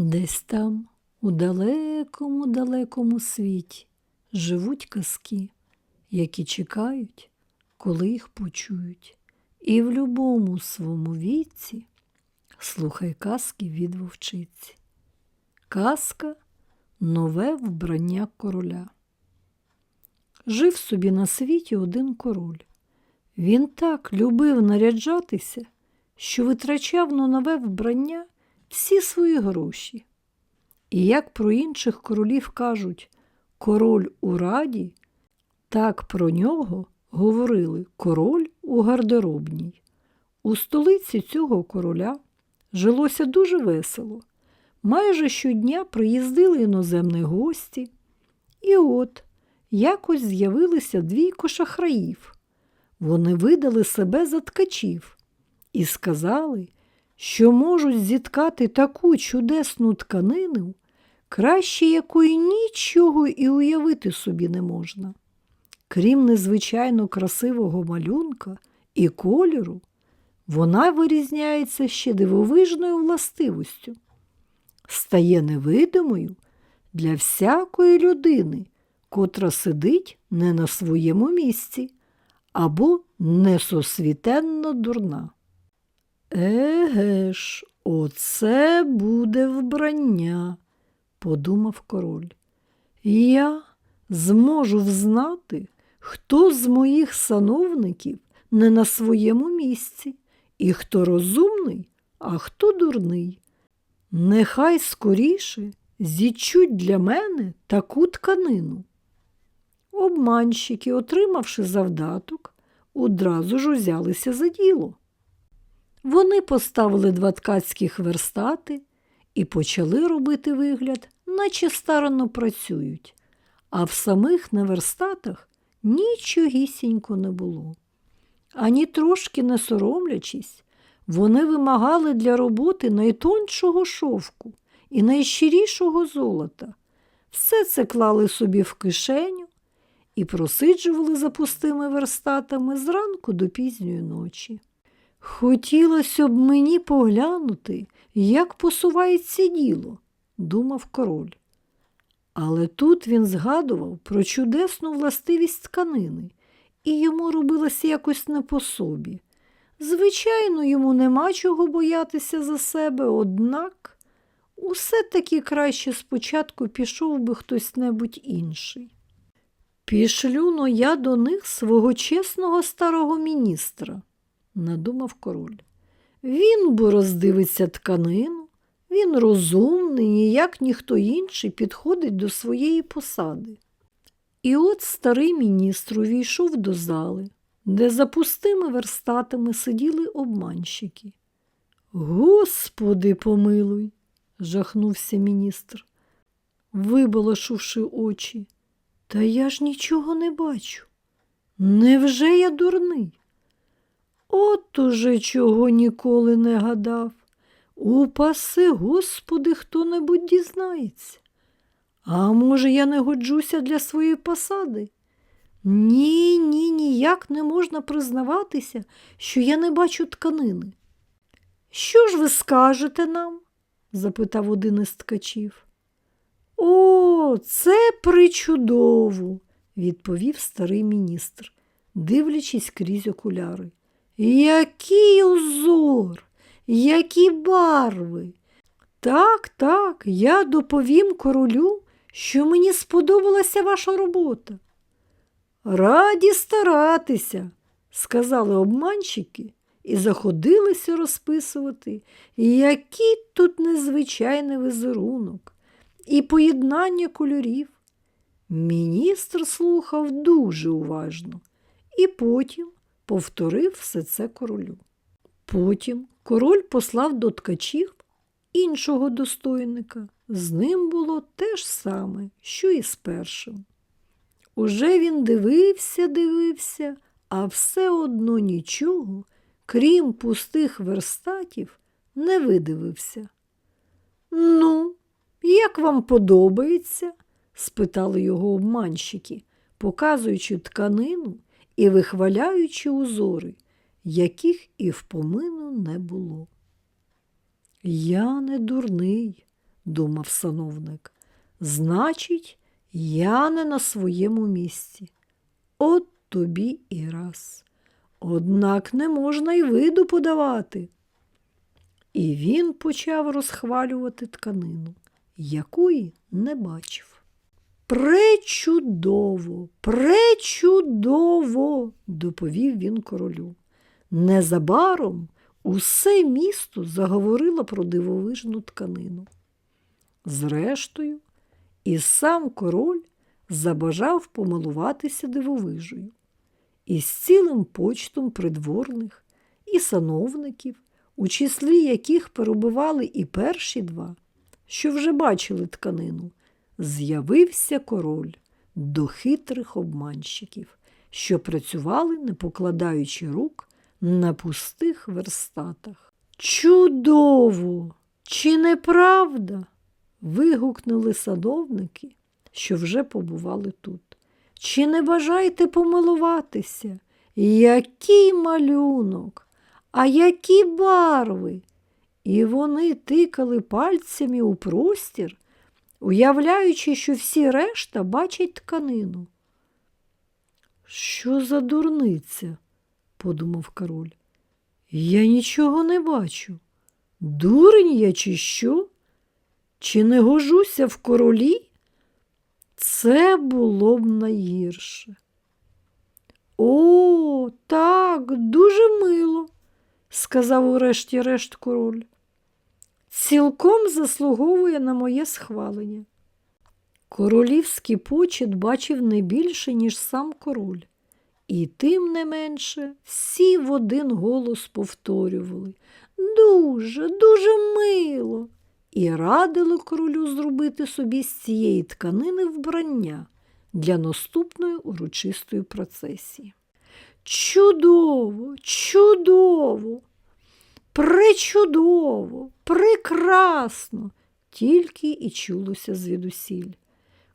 Десь там, у далекому, далекому світі, живуть казки, які чекають, коли їх почують. І в любому своєму віці слухай казки від вовчиці. Казка нове вбрання короля. Жив собі на світі один король. Він так любив наряджатися, що витрачав на нове вбрання всі свої гроші. І як про інших королів кажуть король у раді, так про нього говорили король у гардеробній. У столиці цього короля жилося дуже весело. Майже щодня приїздили іноземні гості, і от якось з'явилися двійко шахраїв. Вони видали себе за ткачів і сказали, що можуть зіткати таку чудесну тканину, краще якої нічого і уявити собі не можна. Крім незвичайно красивого малюнка і кольору, вона вирізняється ще дивовижною властивостю, стає невидимою для всякої людини, котра сидить не на своєму місці або несосвітенно дурна. Еге ж, оце буде вбрання, подумав король. Я зможу взнати, хто з моїх сановників не на своєму місці, і хто розумний, а хто дурний. Нехай скоріше зічуть для мене таку тканину. Обманщики, отримавши завдаток, одразу ж узялися за діло. Вони поставили два ткацьких верстати і почали робити вигляд, наче старанно працюють, а в самих на верстатах нічогісінько не було. Ані трошки не соромлячись, вони вимагали для роботи найтоншого шовку і найщирішого золота. Все це клали собі в кишеню і просиджували за пустими верстатами зранку до пізньої ночі. Хотілося б мені поглянути, як посувається діло, думав король. Але тут він згадував про чудесну властивість тканини, і йому робилося якось не по собі. Звичайно, йому нема чого боятися за себе, однак усе таки краще спочатку пішов би хтось небудь інший. Пішлю но я до них свого чесного старого міністра, надумав король. Він бо роздивиться тканину, він розумний, ніяк ніхто інший підходить до своєї посади. І от старий міністр увійшов до зали, де за пустими верстатами сиділи обманщики. Господи, помилуй, жахнувся міністр, вибалашувши очі. Та я ж нічого не бачу. Невже я дурний? От уже чого ніколи не гадав. Упаси, Господи, хто-небудь дізнається. А може, я не годжуся для своєї посади? Ні, ні, ніяк не можна признаватися, що я не бачу тканини. Що ж ви скажете нам? запитав один із ткачів. О, це причудово, відповів старий міністр, дивлячись крізь окуляри. Який узор, які барви. Так, так, я доповім королю, що мені сподобалася ваша робота. Раді старатися, сказали обманщики і заходилися розписувати, який тут незвичайний візерунок і поєднання кольорів. Міністр слухав дуже уважно і потім повторив все це королю. Потім король послав до ткачів іншого достойника. З ним було те ж саме, що і з першим. Уже він дивився, дивився, а все одно нічого, крім пустих верстатів, не видивився. Ну, як вам подобається? спитали його обманщики, показуючи тканину і вихваляючи узори, яких і в помину не було. Я не дурний, думав сановник. Значить, я не на своєму місці. От тобі і раз. Однак не можна й виду подавати. І він почав розхвалювати тканину, якої не бачив. Пречудово, пречудово, доповів він королю. Незабаром усе місто заговорило про дивовижну тканину. Зрештою, і сам король забажав помилуватися дивовижею. І з цілим почтом придворних і сановників, у числі яких перебували і перші два, що вже бачили тканину, з'явився король до хитрих обманщиків, що працювали, не покладаючи рук на пустих верстатах. Чудово! Чи не правда? вигукнули садовники, що вже побували тут. Чи не бажаєте помилуватися? Який малюнок, а які барви? І вони тикали пальцями у простір, уявляючи, що всі решта бачать тканину. Що за дурниця? подумав король. Я нічого не бачу. Дурень я чи що? Чи не гожуся в королі? Це було б найгірше. О, так, дуже мило, сказав урешті-решт король. Цілком заслуговує на моє схвалення. Королівський почет бачив не більше, ніж сам король. І тим не менше всі в один голос повторювали Дуже, дуже мило. І радили королю зробити собі з цієї тканини вбрання для наступної урочистої процесії. Чудово, чудово, пречудово, прекрасно, тільки і чулося звідусіль.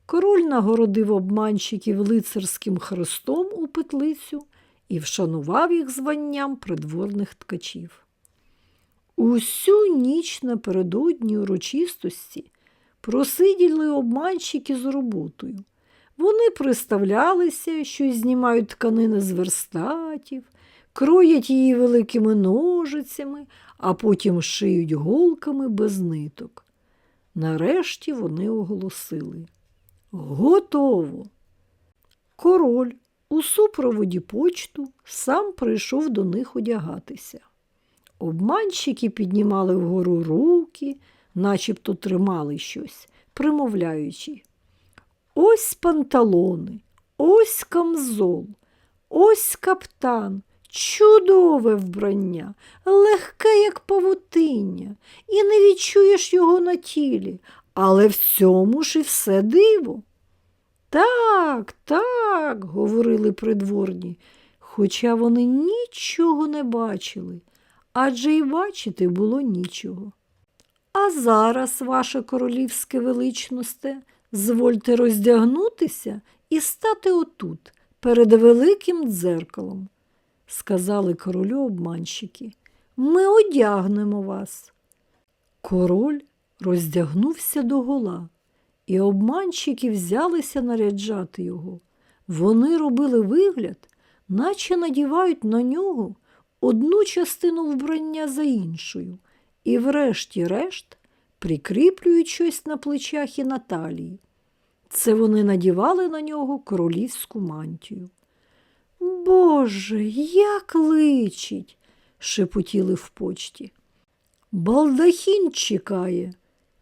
Король нагородив обманщиків лицарським хрестом у петлицю і вшанував їх званням придворних ткачів. Усю ніч напередодні урочистості просиділи обманщики з роботою. Вони приставлялися, що знімають тканини з верстатів, кроять її великими ножицями, а потім шиють голками без ниток. Нарешті вони оголосили Готово. Король у супроводі почту сам прийшов до них одягатися. Обманщики піднімали вгору руки, начебто тримали щось, примовляючи. Ось панталони, ось камзол, ось каптан, чудове вбрання, легке, як павутиння, і не відчуєш його на тілі, але в цьому ж і все диво. Так, так, говорили придворні, хоча вони нічого не бачили, адже й бачити було нічого. А зараз, ваше королівське величносте, звольте роздягнутися і стати отут, перед великим дзеркалом, сказали королю обманщики. Ми одягнемо вас. Король роздягнувся догола, і обманщики взялися наряджати його. Вони робили вигляд, наче надівають на нього одну частину вбрання за іншою, і, врешті-решт, прикріплюють щось на плечах і на талії. Це вони надівали на нього королівську мантію. Боже, як личить, шепотіли в почті. Балдахін чекає,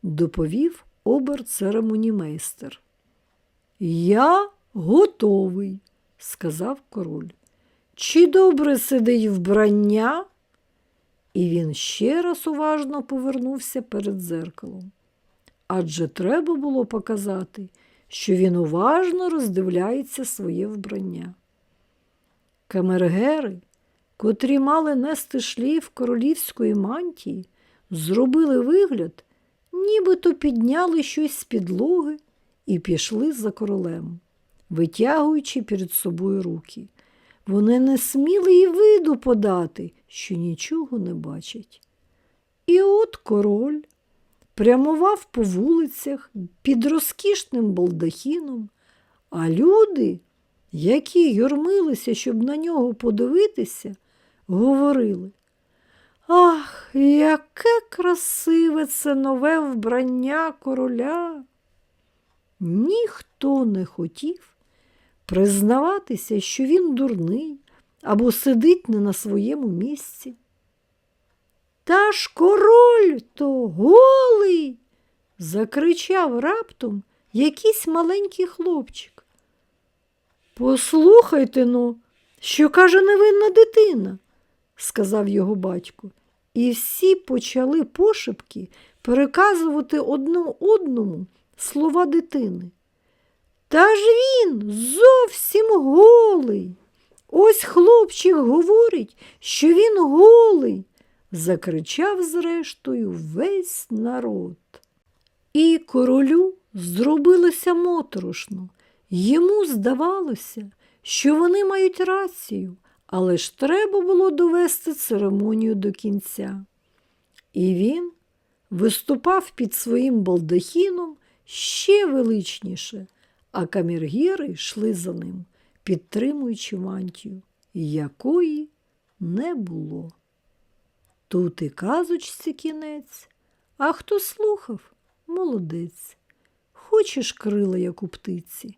доповів обер-церемонімейстер. Я готовий, сказав король. Чи добре сидить вбрання? І він ще раз уважно повернувся перед дзеркалом. Адже треба було показати, що він уважно роздивляється своє вбрання. Камергери, котрі мали нести шліф королівської мантії, зробили вигляд, нібито підняли щось з підлоги і пішли за королем, витягуючи перед собою руки. Вони не сміли й виду подати, що нічого не бачать. І от король прямував по вулицях під розкішним балдахіном, а люди, які юрмилися, щоб на нього подивитися, говорили Ах, яке красиве це нове вбрання короля. Ніхто не хотів признаватися, що він дурний або сидить не на своєму місці. Та ж король то голий. закричав раптом якийсь маленький хлопчик. Послухайте но, що каже невинна дитина, сказав його батько, і всі почали пошепки переказувати одному одному слова дитини. Та ж він зовсім голий. Ось хлопчик говорить, що він голий, закричав зрештою весь народ. І королю зробилося моторошно. Йому здавалося, що вони мають рацію, але ж треба було довести церемонію до кінця. І він виступав під своїм балдахіном ще величніше, а камергіри йшли за ним, підтримуючи мантію, якої не було. Тут і казочці кінець, а хто слухав, молодець. Хочеш крила, як у птиці,